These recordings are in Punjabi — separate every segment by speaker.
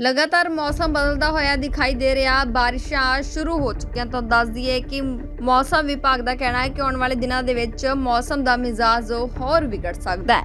Speaker 1: ਲਗਾਤਾਰ ਮੌਸਮ ਬਦਲਦਾ ਹੋਇਆ ਦਿਖਾਈ ਦੇ ਰਿਹਾ। ਬਾਰਿਸ਼ਾਂ ਸ਼ੁਰੂ ਹੋ ਚੁੱਕੀਆਂ। ਤਾਂ ਦੱਸ ਦਈਏ ਕਿ ਮੌਸਮ ਵਿਭਾਗ ਦਾ ਕਹਿਣਾ ਹੈ ਕਿ ਆਉਣ ਵਾਲੇ ਦਿਨਾਂ ਦੇ ਵਿੱਚ ਮੌਸਮ ਦਾ ਮਿਜ਼ਾਜ ਹੋਰ ਵਿਗੜ ਸਕਦਾ ਹੈ।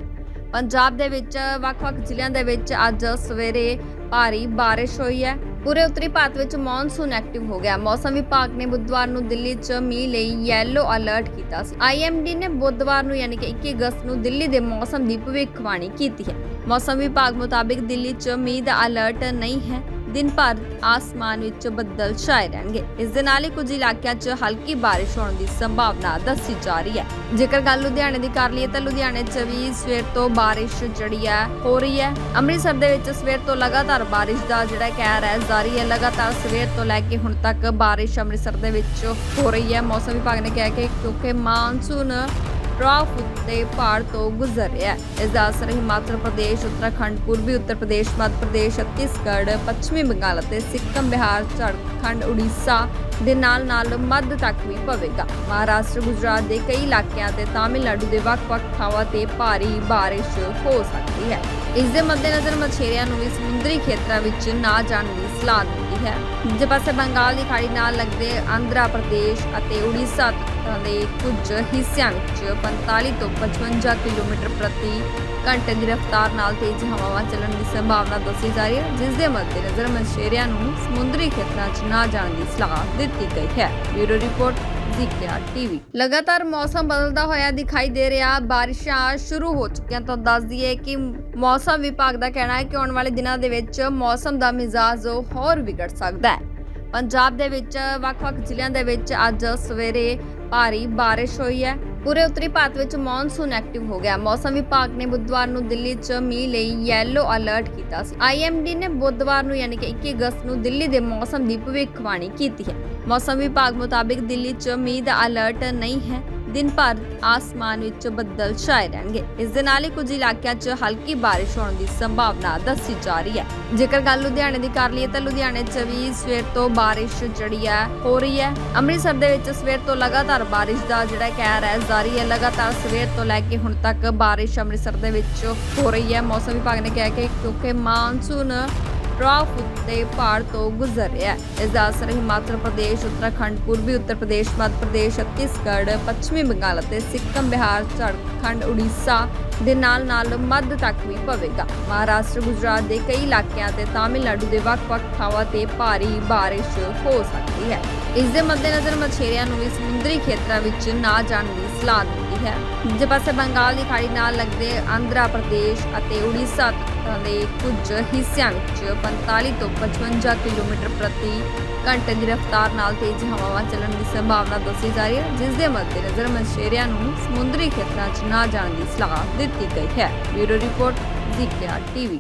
Speaker 1: ਪੰਜਾਬ ਦੇ ਵਿੱਚ ਵੱਖ-ਵੱਖ ਜ਼ਿਲ੍ਹਿਆਂ ਦੇ ਵਿੱਚ ਅੱਜ ਸਵੇਰੇ ਭਾਰੀ ਬਾਰਿਸ਼ ਹੋਈ ਹੈ। ਪੂਰੇ ਉੱਤਰੀ ਭਾਰਤ ਵਿੱਚ ਮੌਨਸੂਨ ਐਕਟਿਵ ਹੋ ਗਿਆ। ਮੌਸਮ ਵਿਭਾਗ ਨੇ ਬੁੱਧਵਾਰ ਨੂੰ ਦਿੱਲੀ 'ਚ ਮੀਂਹ ਲਈ ਯੈਲੋ ਅਲਰਟ ਕੀਤਾ ਸੀ। ਆਈਐਮਡੀ ਨੇ ਬੁੱਧਵਾਰ ਨੂੰ ਯਾਨੀ ਕਿ 21 ਅਗਸਤ ਨੂੰ ਦਿੱਲੀ ਦੇ ਮੌਸਮ ਦੀ ਭਵਿੱਖਬਾਣੀ ਕੀਤੀ ਹੈ। ਮੌਸਮ ਵਿਭਾਗ ਮੁਤਾਬਿਕ ਦਿੱਲੀ 'ਚ ਮੀਂਹ ਦਾ ਅਲਰਟ ਨਹੀਂ ਹੈ। ਦਿਨ ਭਰ ਆਸਮਾਨ ਵਿੱਚ ਬੱਦਲ ਛਾਏ ਰਹਿਣਗੇ। ਇਸ ਦੇ ਨਾਲ ਹੀ ਕੁਝ ਇਲਾਕਿਆਂ 'ਚ ਹਲਕੀ ਬਾਰਿਸ਼ ਹੋਣ ਦੀ ਸੰਭਾਵਨਾ ਦੱਸੀ ਜਾ ਰਹੀ ਹੈ। ਜੇਕਰ ਗੱਲ ਲੁਧਿਆਣੇ ਦੀ ਕਰ ਲਈਏ ਤਾਂ ਲੁਧਿਆਣੇ 'ਚ ਵੀ ਸਵੇਰ ਤੋਂ ਬਾਰਿਸ਼ ਜਿਹੜੀ ਹੈ, ਹੋ ਰਹੀ ਹੈ। ਅੰਮ੍ਰਿਤਸਰ ਦੇ ਵਿੱਚ ਸਵੇਰ ਤੋਂ ਲਗਾਤਾਰ ਬਾਰਿਸ਼ ਦਾ ਜਿਹੜਾ ਕਹਿਰ ਹੈ, ਜਾਰੀ ਹੈ। ਲਗਾਤਾਰ ਸਵੇਰ ਤੋਂ ਲੈ ਕੇ ਹੁਣ ਤੱਕ ਬਾਰਿਸ਼ ਅੰਮ੍ਰਿਤਸਰ ਦੇ ਵਿੱਚ ਹੋ ਰਹੀ ਹੈ। ਮੌਸਮ ਵਿਭਾਗ ਨੇ ਕਿਹਾ ਕਿ ਕਿਉਂਕਿ ਮਾਨਸੂਨ ਟਰਾਫ ਉੱਤੇ ਪਹਾੜ ਤੋਂ ਗੁਜ਼ਰ ਰਿਹਾ ਹੈ। ਇਸ ਦਾ ਅਸਰ ਹਿਮਾਚਲ ਪ੍ਰਦੇਸ਼, ਉੱਤਰਾਖੰਡ, ਪੂਰਬੀ ਉੱਤਰ ਪ੍ਰਦੇਸ਼, ਮੱਧ ਪ੍ਰਦੇਸ਼, ਛੱਤੀਸਗੜ੍ਹ, ਪੱਛਮੀ ਬੰਗਾਲ ਅਤੇ ਸਿੱਕਮ, ਬਿਹਾਰ, ਝਾਰਖੰਡ, ਉੜੀਸਾ ਦੇ ਨਾਲ ਨਾਲ ਮੱਧ ਤੱਕ ਵੀ ਪਵੇਗਾ। ਮਹਾਰਾਸ਼ਟਰ, ਗੁਜਰਾਤ ਦੇ ਕਈ ਇਲਾਕਿਆਂ ਤੇ ਤਾਮਿਲਨਾਡੂ ਦੇ ਵੱਖ-ਵੱਖ ਥਾਵਾਂ ਤੇ ਭਾਰੀ ਬਾਰਿਸ਼ ਹੋ ਸਕਦੀ ਹੈ। ਇਸ ਦੇ ਮੱਦੇਨਜ਼ਰ ਮਛੇਰਿਆਂ ਨੂੰ ਵੀ ਸਮੁੰਦਰੀ ਖੇਤਰਾਂ ਵਿੱਚ ਨਾ ਜਾਣ ਦੀ ਸਲਾਹ ਦਿੱਤੀ ਹੈ। ਦੂਜੇ ਪਾਸੇ ਬੰਗਾਲ ਦੀ ਖਾੜੀ ਨਾਲ ਲੱਗਦੇ ਆਂਧਰਾ ਪ੍ਰਦੇਸ਼ ਅਤੇ ਉੜੀਸਾ ਤੱਕਾਂ ਦੇ ਕੁਝ ਹਿੱਸਿਆਂ ਵਿੱਚ 45 ਤੋਂ 55 ਕਿਲੋਮੀਟਰ ਪ੍ਰਤੀ ਘੰਟੇ ਦੀ ਰਫ਼ਤਾਰ ਨਾਲ ਤੇਜ਼ ਹਵਾਵਾਂ ਚੱਲਣ ਦੀ ਸੰਭਾਵਨਾ ਦੱਸੀ ਜਾ ਰਹੀ ਹੈ, ਜਿਸ ਦੇ ਮੱਦੇਨਜ਼ਰ ਮਛੇਰਿਆਂ ਨੂੰ ਸਮੁੰਦਰੀ ਖੇਤਰਾਂ 'ਚ ਨਾ ਜਾਣ ਦੀ ਸਲਾਹ ਦਿੱਤੀ ਗਈ ਹੈ। Bureau report Zikar TV. ਲਗਾਤਾਰ ਮੌਸਮ ਬਦਲਦਾ ਹੋਇਆ ਦਿਖਾਈ ਦੇ ਰਿਹਾ। ਬਾਰਿਸ਼ਾਂ ਸ਼ੁਰੂ ਹੋ ਚੁੱਕੀਆਂ ਤਾਂ ਦੱਸ ਦਈਏ ਕਿ ਮੌਸਮ ਵਿਭਾਗ ਦਾ ਕਹਿਣਾ ਹੈ ਕਿ ਆਉਣ ਵਾਲੇ ਦਿਨਾਂ ਦੇ ਵਿੱਚ ਮੌਸਮ ਦਾ ਮਿਜ਼ਾਜ ਹੋਰ ਵਿਗੜ ਸਕਦਾ ਹੈ। ਪੰਜਾਬ ਦੇ ਵਿੱਚ ਵੱਖ-ਵੱਖ ਜ਼ਿਲ੍ਹਿਆਂ ਦੇ ਵਿੱਚ ਅੱਜ ਸਵੇਰੇ ਭਾਰੀ ਬਾਰਿਸ਼ ਹੋਈ ਹੈ। ਪੂਰੇ ਉੱਤਰੀ ਭਾਰਤ ਵਿੱਚ ਮੌਨਸੂਨ ਐਕਟਿਵ ਹੋ ਗਿਆ। ਮੌਸਮ ਵਿਭਾਗ ਨੇ ਬੁੱਧਵਾਰ ਨੂੰ ਦਿੱਲੀ 'ਚ ਮੀਂਹ ਲਈ ਯੈਲੋ ਅਲਰਟ ਕੀਤਾ ਸੀ। ਆਈਐਮਡੀ ਨੇ ਬੁੱਧਵਾਰ ਨੂੰ ਯਾਨੀ ਕਿ 21 ਅਗਸਤ ਨੂੰ ਦਿੱਲੀ ਦੇ ਮੌਸਮ ਦੀ ਭਵਿੱਖਬਾਣੀ ਕੀਤੀ ਹੈ। ਮੌਸਮ ਵਿਭਾਗ ਮੁਤਾਬਿਕ ਦਿੱਲੀ 'ਚ ਮੀਂਹ ਦਾ ਅਲਰਟ ਨਹੀਂ ਹੈ। ਦਿਨ ਭਰ ਆਸਮਾਨ ਵਿੱਚ ਬੱਦਲ ਛਾਏ ਰਹਿਣਗੇ। ਇਸ ਦੇ ਨਾਲ ਹੀ ਕੁਝ ਇਲਾਕਿਆਂ 'ਚ ਹਲਕੀ ਬਾਰਿਸ਼ ਹੋਣ ਦੀ ਸੰਭਾਵਨਾ ਦੱਸੀ ਜਾ ਰਹੀ ਹੈ। ਜੇਕਰ ਗੱਲ ਲੁਧਿਆਣੇ ਦੀ ਕਰ ਲਈਏ ਤਾਂ ਲੁਧਿਆਣੇ 'ਚ ਵੀ ਸਵੇਰ ਤੋਂ ਬਾਰਿਸ਼ ਜਿਹੜੀ ਹੈ, ਹੋ ਰਹੀ ਹੈ। ਅੰਮ੍ਰਿਤਸਰ ਦੇ ਵਿੱਚ ਸਵੇਰ ਤੋਂ ਲਗਾਤਾਰ ਬਾਰਿਸ਼ ਦਾ ਜਿਹੜਾ ਕਹਿਰ ਹੈ, ਜਾਰੀ ਹੈ। ਲਗਾਤਾਰ ਸਵੇਰ ਤੋਂ ਲੈ ਕੇ ਹੁਣ ਤੱਕ ਬਾਰਿਸ਼ ਅੰਮ੍ਰਿਤਸਰ ਦੇ ਵਿੱਚ ਹੋ ਰਹੀ ਹੈ। ਮੌਸਮ ਵਿਭਾਗ ਨੇ ਕਿਹਾ ਕਿ ਕਿਉਂਕਿ ਮਾਨਸੂਨ ਟਰਾਫ ਉੱਤੇ ਪਹਾੜ ਤੋਂ ਗੁਜ਼ਰ ਰਿਹਾ ਹੈ। ਇਸ ਦਾ ਅਸਰ ਹਿਮਾਚਲ ਪ੍ਰਦੇਸ਼, ਉੱਤਰਾਖੰਡ, ਪੂਰਬੀ ਉੱਤਰ ਪ੍ਰਦੇਸ਼, ਮੱਧ ਪ੍ਰਦੇਸ਼, ਛੱਤੀਸਗੜ੍ਹ, ਪੱਛਮੀ ਬੰਗਾਲ ਅਤੇ ਸਿੱਕਮ, ਬਿਹਾਰ, ਝਾਰਖੰਡ, ਉੜੀਸਾ ਦੇ ਨਾਲ ਨਾਲ ਮੱਧ ਤੱਕ ਵੀ ਪਵੇਗਾ। ਮਹਾਰਾਸ਼ਟਰ, ਗੁਜਰਾਤ ਦੇ ਕਈ ਇਲਾਕਿਆਂ ਤੇ ਤਾਮਿਲਨਾਡੂ ਦੇ ਵੱਖ-ਵੱਖ ਥਾਵਾਂ ਤੇ ਭਾਰੀ ਬਾਰਿਸ਼ ਹੋ ਸਕਦੀ ਹੈ। ਇਸ ਦੇ ਮੱਦੇਨਜ਼ਰ ਮਛੇਰਿਆਂ ਨੂੰ ਵੀ ਸਮੁੰਦਰੀ ਖੇਤਰਾਂ ਵਿੱਚ ਨਾ ਜਾਣ ਦੀ ਸਲਾਹ ਦਿੱਤੀ ਹੈ। ਦੂਜੇ ਪਾਸੇ ਬੰਗਾਲ ਦੀ ਖਾੜੀ ਨਾਲ ਲੱਗਦੇ ਆਂਧਰਾ ਪ੍ਰਦੇਸ਼ ਅਤੇ ਉੜੀਸਾ ਦੇ ਕੁਝ ਹਿੱਸਿਆਂ ਵਿੱਚ 45 ਤੋਂ 55 ਕਿਲੋਮੀਟਰ ਪ੍ਰਤੀ ਘੰਟੇ ਦੀ ਰਫ਼ਤਾਰ ਨਾਲ ਤੇਜ਼ ਹਵਾਵਾਂ ਚੱਲਣ ਦੀ ਸੰਭਾਵਨਾ ਦੱਸੀ ਜਾ ਰਹੀ ਹੈ, ਜਿਸ ਦੇ ਮੱਦੇਨਜ਼ਰ ਮਛੇਰਿਆਂ ਨੂੰ ਸਮੁੰਦਰੀ ਖੇਤਰਾਂ 'ਚ ਨਾ ਜਾਣ ਦੀ ਸਲਾਹ ਦਿੱਤੀ ਗਈ ਹੈ। Bureau report Zikar TV.